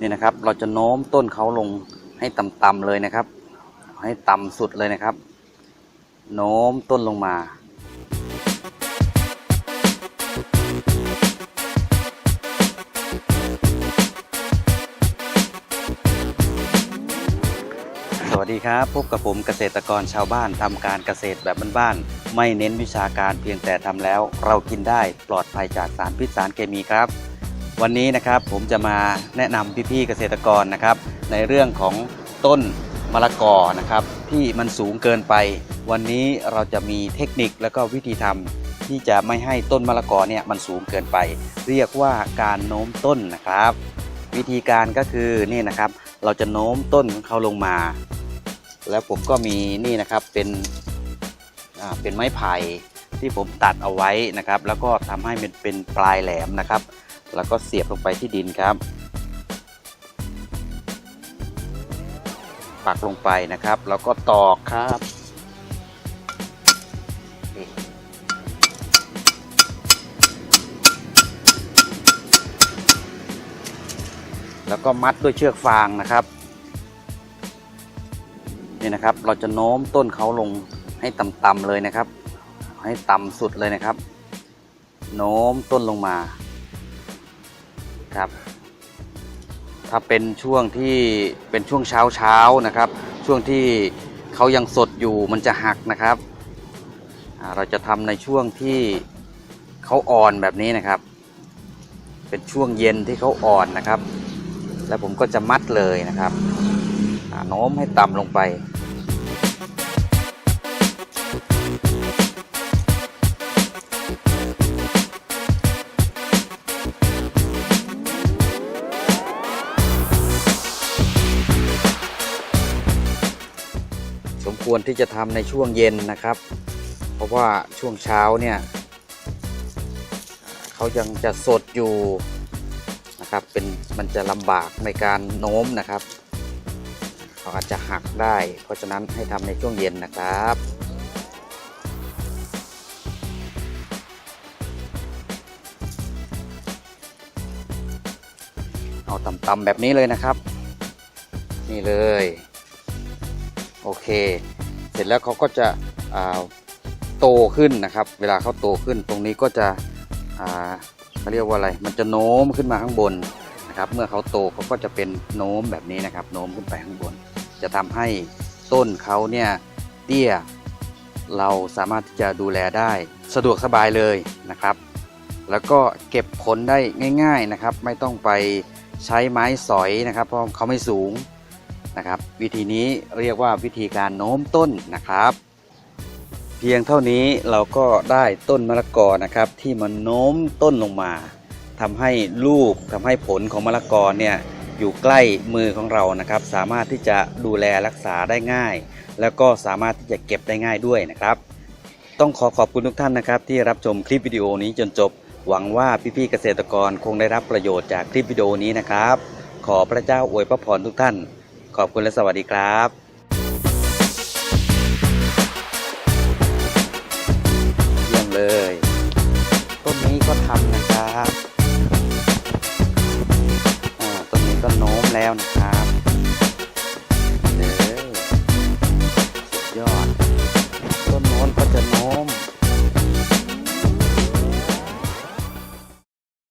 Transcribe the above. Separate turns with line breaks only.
นี่นะครับ เราจะโน้มต้นเขาลงให้ต่ำๆเลยนะครับ ให้ต่ำสุดเลยนะครับ โน้มต้นลงมาสวัสดีครับ พบกับผมเกษตรกรชาวบ้านทำการเกษตรแบบบ้านๆไม่เน้นวิชาการเพียงแต่ทำแล้ว เรากินได้ปลอดภัยจากสารพิษสารเคมีครับ วันนี้นะครับผมจะมาแนะนำพี่ๆเกษตรกรนะครับ ในเรื่องของต้นมะละกอนะครับ ที่มันสูงเกินไป วันนี้เราจะมีเทคนิคและก็วิธีทำที่จะไม่ให้ต้นมะละกอเนี่ยมันสูงเกินไป เรียกว่าการโน้มต้นนะครับ วิธีการก็คือนี่นะครับ เราจะโน้มต้นเขาลงมา แล้วผมก็มีนี่นะครับเป็นเป็นไม้ไผ่ที่ผมตัดเอาไว้นะครับ แล้วก็ทำให้มันเป็นปลายแหลมนะครับ แล้วก็เสียบลงไปที่ดินครับ ปักลงไปนะครับ แล้วก็ตอกครับแล้วก็มัดด้วยเชือกฟางนะครับนี่นะครับ เราจะโน้มต้นเขาลงให้ต่ำๆเลยนะครับ ให้ต่ำสุดเลยนะครับ โน้มต้นลงมา ครับ ถ้าเป็นช่วงที่เป็นช่วงเช้าเช้านะครับ ช่วงที่เขายังสดอยู่มันจะหักนะครับ เราจะทำในช่วงที่เขาอ่อนแบบนี้นะครับ เป็นช่วงเย็นที่เขาอ่อนนะครับ แล้วผมก็จะมัดเลยนะครับโน้มให้ต่ำลงไป ควรที่จะทำในช่วงเย็นนะครับ เพราะว่าช่วงเช้าเนี่ยเขายังจะสดอยู่นะครับเป็นมันจะลำบากในการโน้มนะครับเขาอาจจะหักได้ เพราะฉะนั้นให้ทำในช่วงเย็นนะครับเอาต่ำๆแบบนี้เลยนะครับ นี่เลย โอเค เสร็จแล้วเขาก็จะโตขึ้นนะครับ เวลาเขาโตขึ้นตรงนี้ก็จะเขาเรียกว่าอะไร มันจะโน้มขึ้นมาข้างบนนะครับ เมื่อเขาโตเขาก็จะเป็นโน้มแบบนี้นะครับ โน้มขึ้นไปข้างบน จะทำให้ต้นเขาเนี่ยเตี้ย เราสามารถที่จะดูแลได้สะดวกสบายเลยนะครับ แล้วก็เก็บผลได้ง่าย ๆนะครับ ไม่ต้องไปใช้ไม้สอยนะครับ เพราะเขาไม่สูง นะครับ วิธีนี้เรียกว่าวิธีการโน้มต้นนะครับ เพียงเท่านี้เราก็ได้ต้นมะละกอนะครับ ที่มันโน้มต้นลงมาทำให้ลูกทำให้ผลของมะละกอเนี่ยอยู่ใกล้มือของเรานะครับ สามารถที่จะดูแลรักษาได้ง่าย แล้วก็สามารถที่จะเก็บได้ง่ายด้วยนะครับ ต้องขอขอบคุณทุกท่านนะครับ ที่รับชมคลิปวิดีโอนี้จนจบ หวังว่าพี่ๆเกษตรกรคงได้รับประโยชน์จากคลิปวิดีโอนี้นะครับ ขอพระเจ้าอวยพระพรทุกท่าน ขอบคุณและสวัสดีครับเยี่ยมเลยต้นนี้ก็ทำนะครับอ่าต้นนี้ก็โน้มแล้วนะครับเด้อสุดยอด ต้นโน้นก็จะโน้ม